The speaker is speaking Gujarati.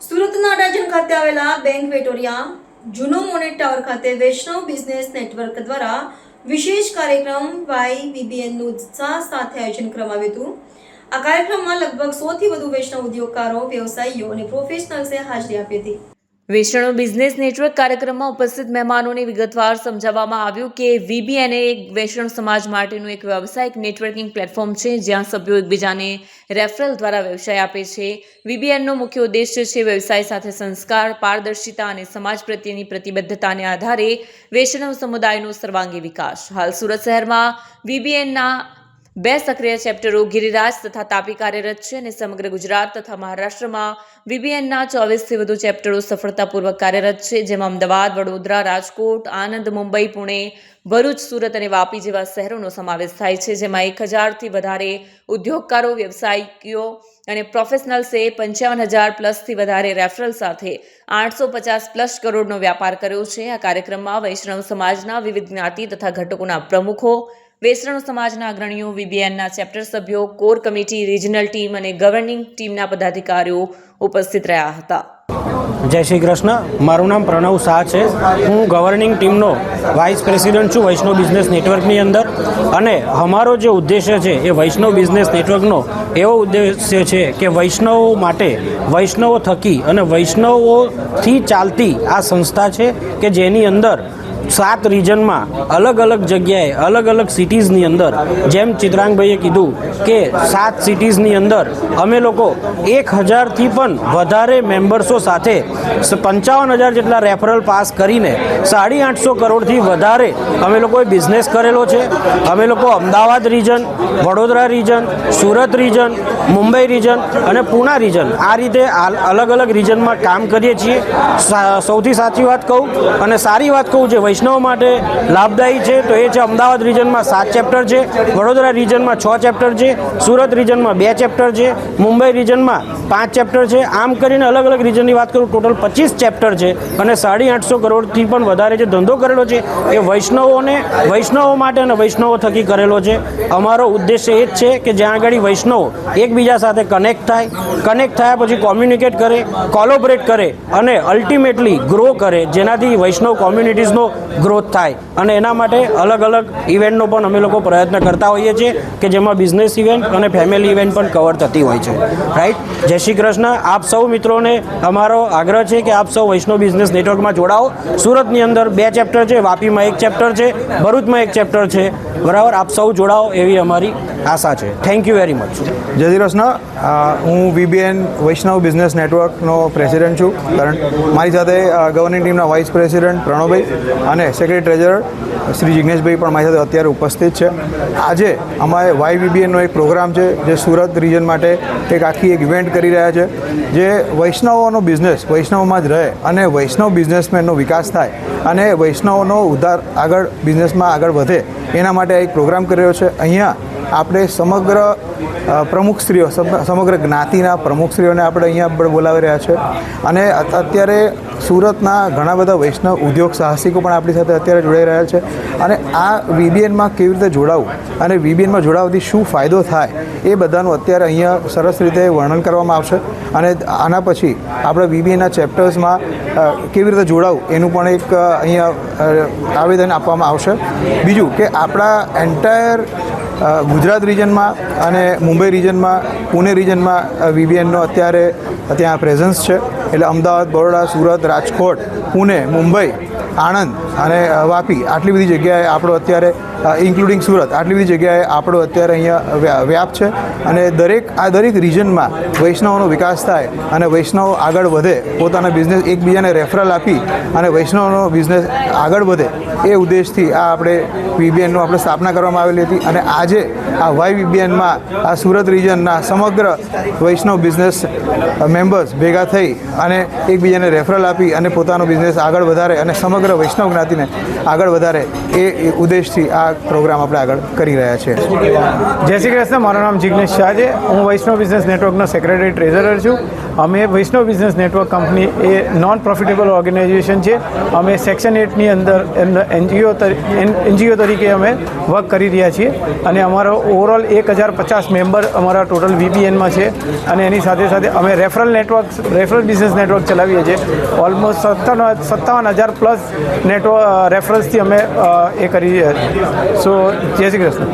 સુરતના અડાજણ ખાતે આવેલા બેંક વેટોરિયા, જૂનો મોનેટ ટાવર ખાતે વૈષ્ણવ બિઝનેસ નેટવર્ક દ્વારા વિશેષ કાર્યક્રમ વાય બીબીએનનું ઉત્સાહ સાથે આયોજન કરવામાં આવ્યું હતું. આ કાર્યક્રમમાં લગભગ સોથી વધુ વૈષ્ણવ ઉદ્યોગકારો, વ્યવસાયીઓ અને પ્રોફેશનલ્સે હાજરી આપી હતી. વૈષ્ણવ બિઝનેસ નેટવર્ક કાર્યક્રમમાં ઉપસ્થિત મહેમાનોને વિગતવાર સમજાવવામાં આવ્યું કે વીબીએન એ એક વૈષ્ણવ સમાજ માટેનું એક વ્યવસાયિક નેટવર્કિંગ પ્લેટફોર્મ છે, જ્યાં સભ્યો એકબીજાને રેફરલ દ્વારા વ્યવસાય આપે છે. વીબીએનનો મુખ્ય ઉદ્દેશ્ય છે વ્યવસાય સાથે સંસ્કાર, પારદર્શિતા અને સમાજ પ્રત્યેની પ્રતિબદ્ધતાને આધારે વૈષ્ણવ સમુદાયનો સર્વાંગી વિકાસ. હાલ સુરત શહેરમાં વીબીએનના બે સક્રિય ચેપ્ટરો ગિરિરાજ તથા તાપી કાર્યરત છે અને સમગ્ર ગુજરાત તથા મહારાષ્ટ્રમાં વીબીએનના ચોવીસથી વધુ ચેપ્ટરો સફળતાપૂર્વક કાર્યરત છે, જેમાં અમદાવાદ, વડોદરા, રાજકોટ આનંદ મુંબઈ, પુણે, ભરૂચ, સુરત અને વાપી જેવા શહેરોનો સમાવેશ થાય છે, જેમાં એક હજારથી વધારે ઉદ્યોગકારો વ્યવસાયિકો અને પ્રોફેશનલ્સે પંચાવન હજાર પ્લસથી વધારે રેફરલ સાથે આઠસો પચાસ પ્લસ કરોડનો વ્યાપાર કર્યો છે. આ કાર્યક્રમમાં વૈષ્ણવ સમાજના વિવિધ જ્ઞાતિ તથા ઘટકોના પ્રમુખો વૈષ્ણવ સમાજના અગ્રણીઓ, વીબીએનના ચેપ્ટર સભ્યો, કોર કમિટી, રિજનલ ટીમ અને ગવર્નિંગ ટીમના પદાધિકારીઓ ઉપસ્થિત રહ્યા હતા. જય શ્રી કૃષ્ણ. મારું નામ પ્રણવ શાહ છે. હું ગવર્નિંગ ટીમનો વાઇસ પ્રેસિડન્ટ છું વૈષ્ણવ બિઝનેસ નેટવર્કની અંદર. અને અમારો જે ઉદ્દેશ્ય છે એ વૈષ્ણવ બિઝનેસ નેટવર્કનો એવો ઉદ્દેશ્ય છે કે વૈષ્ણવો માટે વૈષ્ણવો થકી અને વૈષ્ણવોથી ચાલતી આ સંસ્થા છે કે જેની અંદર સાત રિજનમાં અલગ અલગ જગ્યાએ, અલગ અલગ સિટીઝની અંદર, જેમ ચિત્રાંગભાઈએ કીધું કે સાત સિટીઝની અંદર અમે લોકો એક હજારથી પણ વધારે મેમ્બર્સો સાથે પંચાવન હજાર જેટલા રેફરલ પાસ કરીને સાડી આઠસો કરોડથી વધારે અમે લોકોએ બિઝનેસ કરેલો છે. અમે લોકો Ahmedabad region Vadodara region Surat region Mumbai region અને પૂના રિજન આ રીતે અલગ અલગ રિજનમાં કામ કરીએ છીએ. સૌથી સાચી વાત કહું અને સારી વાત કહું જે વૈષ્ણવ માટે લાભદાયી છે, તો એ છે અમદાવાદ રિજનમાં સાત ચેપ્ટર છે, વડોદરા રિજનમાં છ ચેપ્ટર છે, સુરત રિજનમાં બે ચેપ્ટર છે, મુંબઈ રિજનમાં પાંચ ચેપ્ટર છે. આમ કરીને અલગ અલગ રિજનની વાત કરું ટોટલ પચીસ ચેપ્ટર છે અને સાડી આઠસો કરોડથી પણ વધારે જે ધંધો કરેલો છે, એ વૈષ્ણવોને, વૈષ્ણવો માટે અને વૈષ્ણવો થકી કરેલો છે. અમારો ઉદ્દેશ્ય એ જ છે કે જ્યાં આગળ વૈષ્ણવ એકબીજા સાથે કનેક્ટ થાય કનેક્ટ થયા પછી કોમ્યુનિકેટ કરે કોલોબરેટ કરે અને અલ્ટિમેટલી ગ્રો કરે, જેનાથી વૈષ્ણવ કોમ્યુનિટીઝનો ગ્રોથ થાય. અને એના માટે અલગ અલગ ઇવેન્ટનો પણ અમે લોકો પ્રયત્ન કરતા હોઈએ છીએ કે જેમાં બિઝનેસ ઇવેન્ટ અને ફેમિલી ઇવેન્ટ પણ કવર થતી હોય છે. રાઈટ જય શ્રી કૃષ્ણ. આપ સૌ મિત્રોને અમારો આગ્રહ છે કે આપ સૌ વૈષ્ણવ બિઝનેસ નેટવર્કમાં જોડાઓ. સુરતની અંદર બે ચેપ્ટર છે, વાપીમાં એક ચેપ્ટર છે, ભરૂચમાં એક ચેપ્ટર છે. બરાબર? આપ સૌ જોડાઓ એવી અમારી આશા છે. થેન્ક યુ વેરી મચ જય શ્રી હું વીબીએન વૈષ્ણવ બિઝનેસ નેટવર્કનો પ્રેસિડેન્ટ છું. કારણ મારી સાથે ગવર્નિંગ ટીમના વાઇસ પ્રેસિડેન્ટ પ્રણવભાઈ અને સેક્રેટરી ટ્રેઝરર શ્રી જિગ્નેશભાઈ પણ મારી સાથે અત્યારે ઉપસ્થિત છે. આજે અમારે વાય વીબીએનનો એક પ્રોગ્રામ છે, જે સુરત રિજન માટે એક આખી એક ઇવેન્ટ કરી રહ્યા છે, જે વૈષ્ણવોનો બિઝનેસ વૈષ્ણવમાં જ રહે અને વૈષ્ણવ બિઝનેસમેનનો વિકાસ થાય અને વૈષ્ણવનો ઉદ્ધાર આગળ બિઝનેસમાં આગળ વધે, એના માટે એક પ્રોગ્રામ કરી રહ્યો છે. અહીંયા આપણે સમગ્ર પ્રમુખશ્રીઓ સમગ્ર જ્ઞાતિના પ્રમુખશ્રીઓને આપણે અહીંયા બોલાવી રહ્યા છે. અને અત્યારે સુરતના ઘણા બધા વૈષ્ણવ ઉદ્યોગ સાહસિકો પણ આપણી સાથે અત્યારે જોડાઈ રહ્યા છે. અને આ વીબીએનમાં કેવી રીતે જોડાવું અને વીબીએનમાં જોડાવાથી શું ફાયદો થાય એ બધાનું અત્યારે અહીંયા સરસ રીતે વર્ણન કરવામાં આવશે. અને આના પછી આપણે વીબીએના ચેપ્ટર્સમાં કેવી રીતે જોડાવું એનું પણ એક અહીંયા આવેદન આપવામાં આવશે. બીજું કે આપણા એન્ટાયર ગુજરાત રિજનમાં અને મુંબઈ રિજનમાં પુણે રિજનમાં વીબીએનનો અત્યારે ત્યાં પ્રેઝન્સ છે. એટલે અમદાવાદ, બરોડા, સુરત, રાજકોટ, પુણે, મુંબઈ આણંદ અને વાપી, આટલી બધી જગ્યાએ આપણો અત્યારે ઇન્ક્લુડિંગ સુરત, આટલી બધી જગ્યાએ આપણો અત્યારે અહીંયા વ્યાપ છે. અને દરેક, આ દરેક રિજનમાં વૈષ્ણવનો વિકાસ થાય અને વૈષ્ણવો આગળ વધે, પોતાના બિઝનેસ એકબીજાને રેફરલ આપી અને વૈષ્ણવનો બિઝનેસ આગળ વધે, એ ઉદ્દેશથી આ આપણે વીબીએનનું આપણે સ્થાપના કરવામાં આવેલી હતી. અને આજે આ વાય વીબીએનમાં, આ સુરત રિજનના સમગ્ર વૈષ્ણવ બિઝનેસ મેમ્બર્સ ભેગા થઈ અને એકબીજાને રેફરલ આપી અને પોતાનો બિઝનેસ આગળ વધારે અને સમગ્ર વૈષ્ણવ જ્ઞાતિને આગળ વધારે એ એ ઉદ્દેશથી આ પ્રોગ્રામ આપણે આગળ કરી રહ્યા છીએ. જય શ્રી કૃષ્ણ, મારું નામ જિગ્નેશ શાહ છે હું વૈષ્ણવ બિઝનેસ નેટવર્કનો સેક્રેટરી ટ્રેઝરર છું. અમે વૈષ્ણવ બિઝનેસ નેટવર્ક કંપની એ નોન પ્રોફિટેબલ ઓર્ગેનાઇઝેશન છે. અમે સેક્શન એટની અંદર એનજીઓ એનજીઓ તરીકે અમે વર્ક કરી રહ્યા છીએ. અને અમારો ઓવરઓલ એક હજાર પચાસ મેમ્બર અમારા ટોટલ વીબીએનમાં છે. અને એની સાથે સાથે અમે referral network referral business network ચલાવીએ છીએ. ઓલમોસ્ટ સત્તાવન સત્તાવન હજાર પ્લસ નેટવર્ક રેફરન્સથી અમે એ કરી રહ્યા છીએ. સો જય શ્રી કૃષ્ણ.